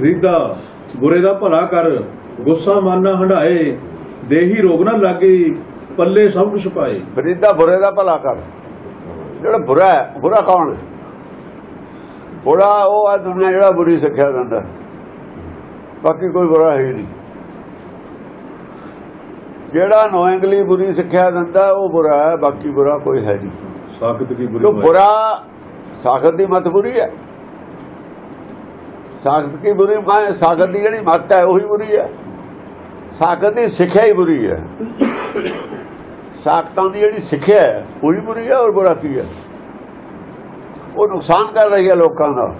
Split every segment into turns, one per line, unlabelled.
ਫਰੀਦਾ ਬੁਰੇ ਦਾ ਭਲਾ ਕਰ ਗੁੱਸਾ ਮਨ ਨਾ ਹੰਡਾਏ ਦੇਹੀ ਰੋਗ ਨਾ ਲਾਗੇ ਪੱਲੇ ਸਭ ਕੁਛ ਪਾਏ।
ਫਰੀਦਾ ਬੁਰੇ ਦਾ ਭਲਾ ਕਰ। ਜਿਹੜਾ ਬੁਰਾ ਹੈ ਬੁਰਾ ਕੌਣ ਹੈ? ਬੁਰਾ ਉਹ ਆ ਦੁਨੀਆ ਜਿਹੜਾ ਬੁਰੀ ਸਿੱਖਿਆ ਦਿੰਦਾ ਬਾਕੀ ਕੋਈ ਬੁਰਾ ਹੈ ਨਹੀਂ। ਜਿਹੜਾ ਨੋਇੰਗਲੀ ਬੁਰੀ ਸਿੱਖਿਆ ਦਿੰਦਾ ਉਹ ਬੁਰਾ ਹੈ ਬਾਕੀ ਬੁਰਾ ਕੋਈ ਹੈ ਨਹੀਂ।
ਸਾਖਤ
ਕਿਉਂ
ਬੁਰੀ
ਬੁਰਾ ਸਾਖਤ ਦੀ ਮਤ ਬੁਰੀ ਹੈ। ਸਾਖਤ ਕੀ ਬੁਰੀ ਮਾਂ ਸਾਖਤ ਦੀ ਜਿਹੜੀ ਮਤ ਹੈ, ਉਹੀ ਬੁਰੀ ਹੈ। ਸਾਖਤ ਦੀ ਸਿੱਖਿਆ ਹੀ ਬੁਰੀ ਹੈ। ਸਾਖਤਾਂ ਦੀ ਜਿਹੜੀ ਸਿੱਖਿਆ ਹੈ, ਉਹੀ ਬੁਰੀ ਹੈ ਔਰ ਬੁਰਾ ਕੀ ਹੈ? ਉਹ ਨੁਕਸਾਨ ਕਰ ਰਹੀ ਹੈ ਲੋਕਾਂ ਦਾ।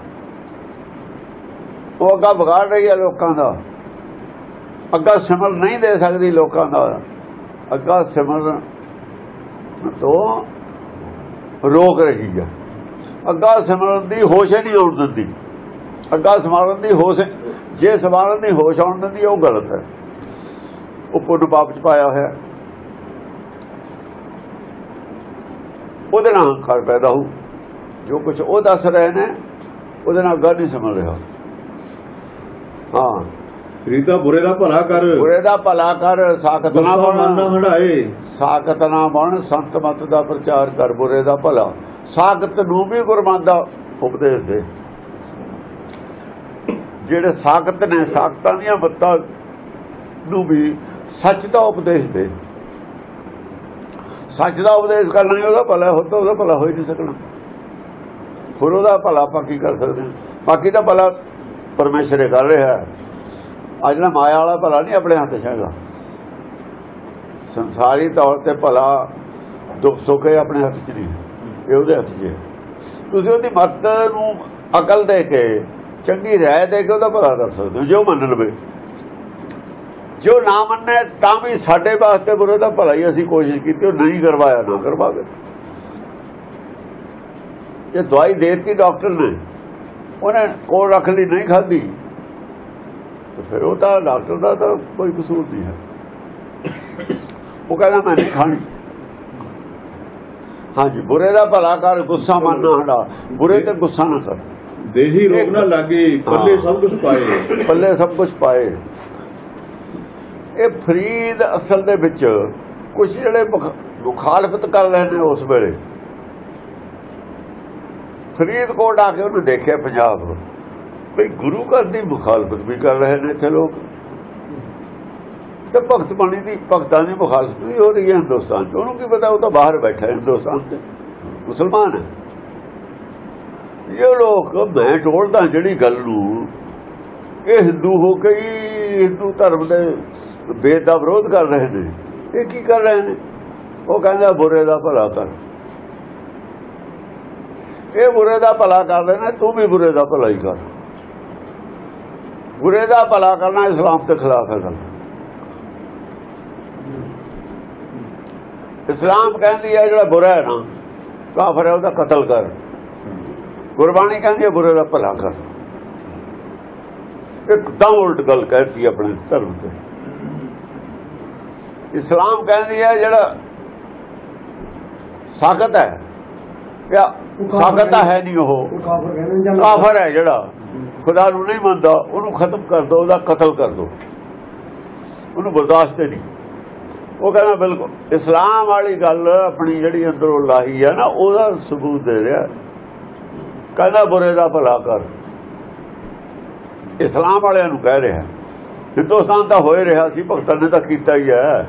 ਉਹ ਅੱਗਾ ਵਿਗਾੜ ਰਹੀ ਹੈ ਲੋਕਾਂ ਦਾ। ਅੱਗਾ ਸਿਮਰ ਨਹੀਂ ਦੇ ਸਕਦੀ ਲੋਕਾਂ ਦਾ। ਅੱਗਾ ਸਿਮਰਨ ਤੋਂ ਰੋਕ ਰਹੀ ਹੈ। ਅੱਗਾ ਸਿਮਰਨ ਦੀ ਹੋਸ਼ ਨਹੀਂ ਆਉਣ ਦਿੰਦੀ। ਅੱਗਾ ਸਿਮਰਨ ਦੀ ਹੋਸ਼ ਜੇ ਸਿਮਰਨ ਦੀ ਹੋਸ਼ ਆਉਣ ਦਿੰਦੀ ਉਹ ਗਲਤ ਹੈ। ਉਹ ਪੁੱਤ ਪਾਪ ਚ ਪਾਇਆ ਹੋਇਆ। ਉਹਦੇ ਨਾਲ ਹੰਕਾਰ ਪੈਦਾ ਹੋ ਜੋ ਕੁਝ ਉਹ ਦੱਸ ਰਹੇ ਨੇ ਉਹਦੇ ਨਾਲ ਗੱਲ ਨਹੀਂ ਸਮਝ ਰਿਹਾ। ਹਾਂ।
ਫਰੀਦਾ ਬੁਰੇ ਦਾ ਭਲਾ ਕਰ।
ਬੁਰੇ ਦਾ ਭਲਾ ਕਰ ਸਾਖਤ ਨਾ ਬਣ। ਸਾਖਤ ਨਾ ਬਣ ਸੰਤ ਮਤ ਦਾ ਪ੍ਰਚਾਰ ਕਰ ਬੁਰੇ ਦਾ ਭਲਾ। ਸਾਖਤ ਨੂੰ ਵੀ ਗੁਰਮਤਿ ਦਾ ਉਪਦੇਸ਼ ਦੇ। ਜਿਹੜੇ ਸਾਖਤ ਨੇ, ਸਾਖਤਾਂ ਦੀਆਂ ਬੱਤਾਂ ਨੂੰ ਵੀ ਸੱਚ ਦਾ ਉਪਦੇਸ਼ ਦੇ। ਸੱਚ ਦਾ ਉਪਦੇਸ਼ ਕਰਨਾ ਹੀ ਉਹਦਾ ਭਲਾ ਹੋ ਤਾਂ ਉਹਦਾ ਭਲਾ ਹੋ ਹੀ ਨਹੀਂ ਸਕਣਾ। ਫਿਰ ਉਹਦਾ ਭਲਾ ਆਪਾਂ ਕੀ ਕਰ ਸਕਦੇ ਹਾਂ? ਬਾਕੀ ਦਾ ਭਲਾ ਪਰਮੇਸ਼ਰ ਹੀ ਕਰ ਰਿਹਾ ਅੱਜ ਆ ਮਾਇਆ ਵਾਲਾ ਭਲਾ ਨਹੀਂ ਆਪਣੇ ਹੱਥ 'ਚ ਹੈਗਾ। ਸੰਸਾਰੀ ਤੌਰ ਤੇ ਭਲਾ ਦੁੱਖ ਸੁੱਖ ਇਹ ਆਪਣੇ ਹੱਥ 'ਚ ਨਹੀਂ ਹੈ। ਇਹ ਉਹਦੇ ਹੱਥ 'ਚ ਹੈ। ਤੁਸੀਂ ਉਹਦੀ ਮੱਤ ਨੂੰ ਅਕਲ ਦੇ ਕੇ ਚੰਗੀ ਰਾਏ ਦੇ ਕੇ ਉਹਦਾ ਭਲਾ ਕਰ ਸਕਦੇ ਹੋ ਜੋ ਮੰਨ ਲਵੇ। ਜੋ ਨਾ ਮੰਨੇ, ਤਾਂ ਵੀ ਸਾਡੇ ਵਾਸਤੇ ਬੁਰੇ ਦਾ ਭਲਾ ਹੀ ਅਸੀਂ ਕੋਸ਼ਿਸ਼ ਕੀਤੀ, ਉਹ ਨਹੀਂ ਕਰਵਾਇਆ, ਨਾ ਕਰਵਾਵੇ। ਇਹ ਦਵਾਈ ਦੇਤੀ ਡਾਕਟਰ ਨੇ, ਉਹਨੇ ਕੋਲ ਰੱਖ ਲਈ, ਨਹੀਂ ਖਾਧੀ। ਤੇ ਫਿਰ ਉਹ ਤਾਂ ਡਾਕਟਰ ਦਾ ਤਾਂ ਕੋਈ ਕਸੂਰ ਨਹੀਂ ਹੈ। ਉਹ ਕਹਿੰਦਾ, ਮੈਂ ਨਹੀਂ ਖਾਣੀ। ਹਾਂਜੀ, ਬੁਰੇ ਦਾ ਭਲਾ ਕਰ, ਗੁੱਸਾ ਮੰਨਣਾ ਨਾ ਹਟਾ। ਬੁਰੇ ਤੇ ਗੁੱਸਾ ਨਾ ਕਰ।
ਦੇਹੀ ਰੋਗ ਨਾ ਲਾਗੇ ਪੱਲੇ। ਸਭ ਕੁਛ ਪਾਏ।
ਪੱਲੇ ਸਭ ਕੁਝ ਪਾਏ। ਇਹ ਫਰੀਦ ਅਸਲ ਦੇ ਵਿੱਚ ਕੁਝ ਜਿਹੜੇ ਮੁਖ- ਮੁਖਾਲਫਤ ਕਰ ਰਹੇ ਨੇ ਉਸ ਵੇਲੇ। ਫਰੀਦਕੋਟ ਆ ਕੇ ਉਹਨੇ ਦੇਖਿਆ ਪੰਜਾਬ। ਵੀ ਗੁਰੂ ਘਰ ਦੀ ਮੁਖਾਲਫਤ ਵੀ ਕਰ ਰਹੇ ਨੇ ਇੱਥੇ ਲੋਕ। ਤੇ ਭਗਤ ਬਾਣੀ ਦੀ ਭਗਤਾਂ ਦੀ ਮੁਖਾਲਫਤ ਵੀ ਹੋ ਰਹੀ ਹੈ ਹਿੰਦੁਸਤਾਨ 'ਚ। ਉਹਨੂੰ ਕੀ ਪਤਾ ਉਹ ਤਾਂ ਬਾਹਰ ਬੈਠਾ ਹੈ ਹਿੰਦੁਸਤਾਨ 'ਚ ਮੁਸਲਮਾਨ ਹੈ। ਇਹ ਲੋਕ ਮੈਂ ਟੋਲਦਾ ਜਿਹੜੀ ਗੱਲ ਨੂੰ। ਇਹ ਹਿੰਦੂ ਹੋ ਕੇ ਹਿੰਦੂ ਧਰਮ ਦੇ ਵੇਦ ਦਾ ਵਿਰੋਧ ਕਰ ਰਹੇ ਨੇ। ਇਹ ਕੀ ਕਰ ਰਹੇ ਨੇ? ਉਹ ਕਹਿੰਦਾ ਬੁਰੇ ਦਾ ਭਲਾ ਕਰ। ਇਹ ਬੁਰੇ ਦਾ ਭਲਾ ਕਰ ਰਹੇ ਨੇ, ਤੂੰ ਵੀ ਬੁਰੇ ਦਾ ਭਲਾ ਹੀ ਕਰ। ਬੁਰੇ ਦਾ ਭਲਾ ਕਰਨਾ ਇਸਲਾਮ ਦੇ ਖਿਲਾਫ ਹੈ ਗੱਲ। ਇਸਲਾਮ ਕਹਿੰਦੀ ਹੈ, ਜਿਹੜਾ ਬੁਰਾ ਹੈ ਨਾ, ਕਾਫਰ ਹੈ, ਉਹਦਾ ਕਤਲ ਕਰ। ਗੁਰਬਾਣੀ ਕਹਿੰਦੀ ਹੈ ਬੁਰੇ ਦਾ ਭਲਾ ਕਰ। ਇੱਕਦਮ ਉਲਟ ਗੱਲ ਕਹਿਤੀ ਆਪਣੇ ਧਰਮ ਤੇ। ਇਸਲਾਮ ਕਹਿੰਦੀ ਹੈ ਜਿਹੜਾ ਸਾਖਤ ਹੈ ਜਾਂ ਸਾਖਤ ਹੈ ਨਹੀਂ ਉਹ।
ਕਾਫਰ
ਹੈ ਜਿਹੜਾ ਖੁਦਾ ਨੂੰ ਨਹੀਂ ਮੰਨਦਾ ਉਹਨੂੰ ਖਤਮ ਕਰ ਦੋ ਉਹਦਾ ਕਤਲ ਕਰ ਦੋ। ਉਹਨੂੰ ਬਰਦਾਸ਼ਤ ਨਹੀਂ। ਉਹ ਕਹਿੰਦਾ ਬਿਲਕੁਲ। ਇਸਲਾਮ ਵਾਲੀ ਗੱਲ ਆਪਣੀ ਜਿਹੜੀ ਅੰਦਰੋਂ ਲਾਹੀ ਹੈ ਨਾ ਉਹਦਾ ਸਬੂਤ ਦੇ ਰਿਹਾ। ਕਹਿੰਦਾ ਬੁਰੇ ਦਾ ਭਲਾ ਕਰ। ਇਸਲਾਮ ਵਾਲਿਆਂ ਨੂੰ ਕਹਿ ਰਿਹਾ। ਹਿੰਦੁਸਤਾਨ ਤਾਂ ਹੋਏ ਰਿਹਾ ਸੀ ਭਗਤਾਂ ਨੇ ਤਾਂ ਕੀਤਾ ਹੀ ਹੈ।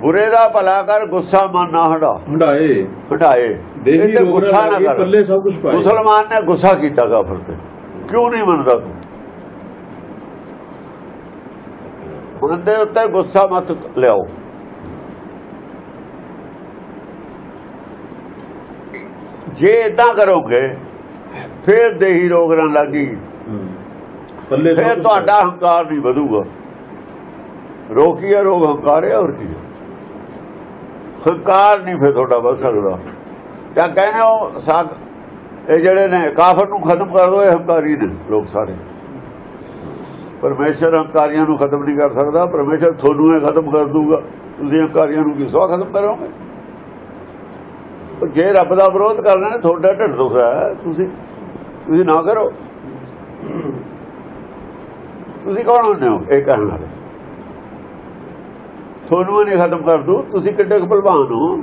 ਬੁਰੇ ਦਾ ਭਲਾ ਕਰ ਗੁੱਸਾ ਮਨ ਨਾ ਹਟਾ ਹਟਾਏ
ਦੇਹੀ
ਇਹ ਤੇ
ਰੋਗ
ਗੁੱਸਾ
ਨਾ
ਕਰ।
ਪੱਲੇ ਸਭ ਕੁਛ ਪਾਏ।
ਮੁਸਲਮਾਨ ਨੇ ਗੁੱਸਾ ਕੀਤਾ ਕਾਫਰ ਤੇ। ਕਿਉਂ ਨਹੀਂ ਮੰਨਦਾ ਤੂੰ? ਮੰਨਦੇ ਉੱਤੇ ਗੁੱਸਾ ਮਤ ਲਿਆਓ। ਜੇ ਇਦਾਂ ਕਰੋਗੇ ਫਿਰ ਦੇਹੀ ਰੋਗ ਨਾਲ ਲੱਗੀ ਫਿਰ ਤੁਹਾਡਾ ਹੰਕਾਰ ਨਹੀਂ ਵਧੂਗਾ। ਰੋਕੀਆ ਰੋਗ ਹੰਕਾਰ ਹੈ ਹੋਰ ਕੀ? ਹੰਕਾਰ ਨਹੀਂ ਫਿਰ ਤੁਹਾਡਾ ਵੱਧ ਸਕਦਾ। ਜਾਂ ਕਹਿੰਦੇ ਹੋ ਸਾਗ ਇਹ ਜਿਹੜੇ ਨੇ ਕਾਫਰ ਨੂੰ ਖਤਮ ਕਰ ਦੋ ਇਹ ਹੰਕਾਰੀ ਨੇ ਲੋਕ ਸਾਰੇ। ਪਰਮੇਸ਼ਰ ਹੰਕਾਰੀਆਂ ਨੂੰ ਖਤਮ ਨਹੀਂ ਕਰ ਸਕਦਾ ਪਰਮੇਸ਼ਰ ਤੁਹਾਨੂੰ ਇਹ ਖਤਮ ਕਰ ਦੂਗਾ। ਤੁਸੀਂ ਹੰਕਾਰੀਆਂ ਨੂੰ ਕਿਸਵਾ ਖਤਮ ਕਰੋਗੇ? ਜੇ ਰੱਬ ਦਾ ਵਿਰੋਧ ਕਰਨਾ ਹੈ ਤੁਹਾਡਾ ਢਿੱਡ ਦੁਖਦਾ ਹੈ। ਤੁਸੀਂ ਤੁਸੀਂ ਨਾ ਕਰੋ। ਤੁਸੀਂ ਕੌਣ ਹੁੰਦੇ ਹੋ? ਇਹ ਕਹਿਣ ਵਾਲੇ। ਤੁਹਾਨੂੰ ਨਹੀਂ ਖਤਮ ਕਰ ਦੂ ਤੁਸੀਂ ਕਿੱਡੇ ਭਲਵਾਨ ਹੋ?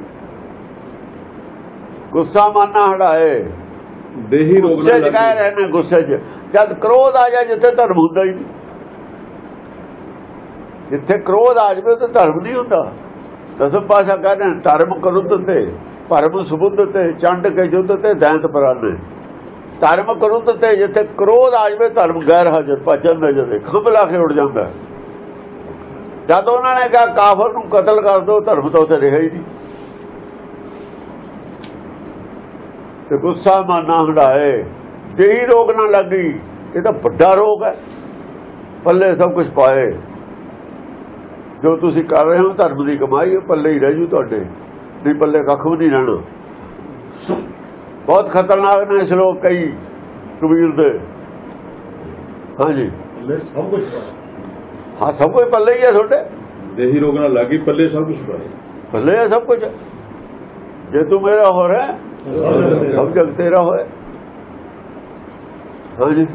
ਗੁੱਸਾ ਮਾਨਾ ਹਟਾਏ
ਦੇਹੀ ਰੋਗ
ਗੁੱਸੇ
ਨਾ
ਚ ਕਹਿ
ਲੱਗੇ
ਰਹੇ ਨੇ ਗੁੱਸੇ ਚ। ਜਦ ਕ੍ਰੋਧ ਆ ਜਾਏ ਜਿੱਥੇ ਧਰਮ ਹੁੰਦਾ ਹੀ ਨਹੀਂ। ਜਿੱਥੇ ਕ੍ਰੋਧ ਆ ਜਾਵੇ ਉੱਥੇ ਧਰਮ ਨਹੀਂ ਹੁੰਦਾ। ਦਸਮ ਪਾਸ਼ਾ ਕਹਿੰਦੇ ਨੇ, ਧਰਮ ਕਰੁੱਧ ਤੇ। ਭਰਮ ਸੁਬੁੱਧ ਤੇ ਚੰਡ ਕੇ ਯੁੱਧ ਤੇ ਦੈਂਤ ਪ੍ਰਾਨੇ। ਧਰਮ ਕਰੁੱਧ ਤੇ ਜਿੱਥੇ ਕ੍ਰੋਧ ਆ ਜਾਵੇ, ਧਰਮ ਗੈਰ ਹਾਜ਼ਰ ਭਜਨ ਦਾ ਜਦੇ, ਖੰਭ ਲਾ ਕੇ ਉੱਡ ਜਾਂਦਾ। ਜਦ ਉਹਨਾਂ ਨੇ ਕਿਹਾ, ਕਾਫਰ ਨੂੰ ਕਤਲ ਕਰ ਦਿਓ, ਧਰਮ ਤਾਂ ਉੱਥੇ ਰਿਹਾ ਹੀ ਨਹੀਂ। ਤੇ ਗੁੱਸਾ ਮਾਨਾ ਹੰਡਾਏ, ਦੇਹੀ ਰੋਗ ਨਾ ਲੱਗੀ, ਇਹ ਤਾਂ ਵੱਡਾ ਰੋਗ ਹੈ। ਪੱਲੇ ਸਭ ਕੁਝ ਪਾਏ। ਜੋ ਤੁਸੀਂ ਕਰ ਰਹੇ ਹੋ, ਧਰਮ ਦੀ ਕਮਾਈ ਉਹ ਪੱਲੇ ਹੀ ਰਹਿ ਜੂ ਤੁਹਾਡੇ। ਨਹੀਂ ਪੱਲੇ ਕੱਖ ਵੀ ਨਹੀਂ ਰਹਿਣਾ। ਬਹੁਤ ਖਤਰਨਾਕ ਨੇ ਸ਼ਲੋਕ ਕਈ ਕਬੀਰ ਦੇ। ਹਾਂਜੀ।
ਸਭ ਕੁਝ
ਹਾਂ ਸਭ ਕੁਝ ਪੱਲੇ ਹੀ ਹੈ ਤੁਹਾਡੇ।
ਦੇਹੀ ਰੋਗ ਨਾਲ ਲੱਗੀ ਪੱਲੇ ਸਭ ਕੁਝ ਪਾਏ।
ਪੱਲੇ ਹੈ ਸਭ ਕੁਝ ਜੇ ਤੂੰ ਮੇਰਾ ਹੋ ਰਿਹਾ ਸਭ ਜਗ ਤੇਰਾ ਹੋਏ ਹਾਂਜੀ।